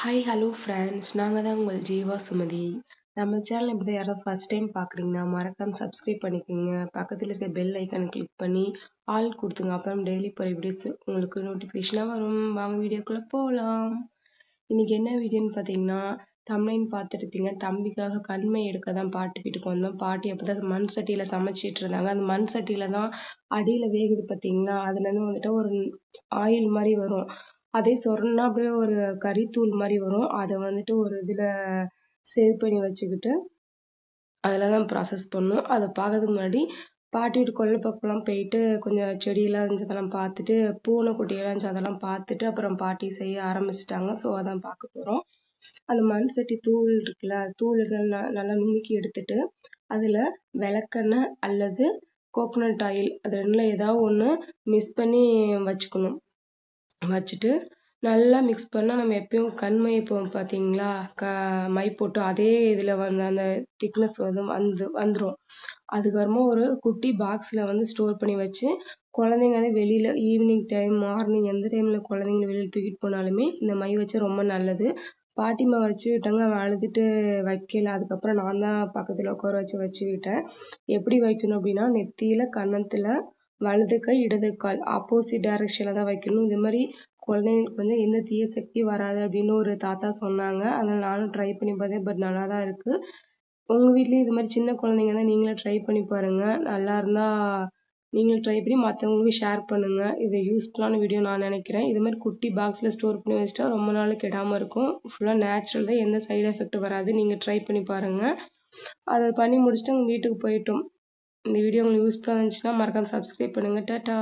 Hi hello friends நாங்கள் தான் உங்கள் ஜீவா சுமதி. நம்ம சேனல் இப்படி யாராவது ஃபர்ஸ்ட் டைம் பார்க்குறீங்கன்னா மறக்காம சப்ஸ்கிரைப் பண்ணிக்கோங்க. பக்கத்தில் இருக்க பெல் ஐக்கானை கிளிக் பண்ணி ஆல் கொடுத்துங்க. அப்புறம் டெய்லி போகிற வீடியோஸ் உங்களுக்கு நோட்டிஃபிகேஷனாக வரும். வாங்க வீடியோக்குள்ளே போகலாம் இன்னைக்கு என்ன வீடியோன்னு பார்த்தீங்கன்னா தமிழின் பார்த்துருப்பீங்க. தம்பிக்காக கண்மை எடுக்க தான் பாட்டி வீட்டுக்கு வந்தோம். பாட்டி அப்போ தான் மண் சட்டியில் சமைச்சிட்டு இருந்தாங்க. அந்த மண் சட்டியில் தான் அடியில் வேகுது பார்த்தீங்களா அதுலேருந்து வந்துட்டு ஒரு ஆயில் மாதிரி வரும். அதே சொரன்னா அப்படியே ஒரு கறித்தூள் மாதிரி வரும். அதை வந்துட்டு ஒரு இதில் சேவ் பண்ணி வச்சுக்கிட்டு அதில் தான் ப்ராசஸ் பண்ணும். அதை பார்க்கறதுக்கு முன்னாடி பாட்டி வீட்டு கொல்லை பக்கம்லாம் போயிட்டு கொஞ்சம் செடியெல்லாம் இருந்துச்சு அதெல்லாம் பார்த்துட்டு பூனை குட்டியெல்லாம் இருந்துச்சு அதெல்லாம் பார்த்துட்டு அப்புறம் பாட்டி செய்ய ஆரம்பிச்சிட்டாங்க. ஸோ அதான் பார்க்க போகிறோம் அந்த மண் சட்டி தூள் இருக்குல்ல தூள் நல்லா நல்லா நுணுக்கி எடுத்துட்டு அதில் விளக்கெண்ணெய் அல்லது கோகோனட் ஆயில் அது ரெண்டில் ஏதாவது ஒன்று மிக்ஸ் பண்ணி வச்சுக்கணும். வச்சுட்டு நல்லா மிக்ஸ் பண்ணால் நம்ம எப்பயும் கண்மை போவோம் பார்த்தீங்களா க மை போட்டு அதே இதில் வந்து அந்த திக்னஸ் வந்து வந்து வந்துடும் அதுக்கப்புறமா ஒரு குட்டி பாக்ஸில் வந்து ஸ்டோர் பண்ணி வச்சு குழந்தைங்க வந்து வெளியில் ஈவினிங் டைம் மார்னிங் எந்த டைமில் குழந்தைங்கள வெளியில் தூக்கிட்டு போனாலுமே இந்த மை வச்சா ரொம்ப நல்லது. பாட்டிம்மா வச்சு விட்டாங்க அவன் அழுதுட்டு வைக்கல. அதுக்கப்புறம் நான் தான் பக்கத்தில் உட்கார வச்சு வச்சு விட்டேன். எப்படி வைக்கணும் அப்படின்னா நெத்தியில கன்னத்தில் வலது கை இடது கால். ஆப்போசிட் டைரக்ஷனில் தான் வைக்கணும். இது மாதிரி குழந்தைங்களுக்கு வந்து எந்த தீய சக்தி வராது அப்படின்னு ஒரு தாத்தா சொன்னாங்க. அதனால் நானும் ட்ரை பண்ணி பார்த்தேன். பட் நல்லா தான் இருக்குது உங்கள் வீட்லேயும் இது மாதிரி சின்ன குழந்தைங்க தான் நீங்களும் ட்ரை பண்ணி பாருங்கள் நல்லா இருந்தால் நீங்களும் ட்ரை பண்ணி மற்றவங்களுக்கு ஷேர் பண்ணுங்கள் இது யூஸ்ஃபுல்லான வீடியோ நான் நினைக்கிறேன். இது மாதிரி குட்டி பாக்ஸில் ஸ்டோர் பண்ணி வச்சுட்டா ரொம்ப நாள் கெடாமல் இருக்கும். ஃபுல்லாக நேச்சுரல் தான். எந்த சைடு எஃபெக்ட் வராது. நீங்கள் ட்ரை பண்ணி பாருங்கள் அதை பண்ணி முடிச்சுட்டு அவங்க வீட்டுக்கு போயிட்டோம். இந்த வீடியோ உங்களுக்கு யூஸ்ஃபுல்லாக இருந்துச்சுன்னா மறக்காமல் சப்ஸ்கிரைப் பண்ணுங்கள் டாட்டா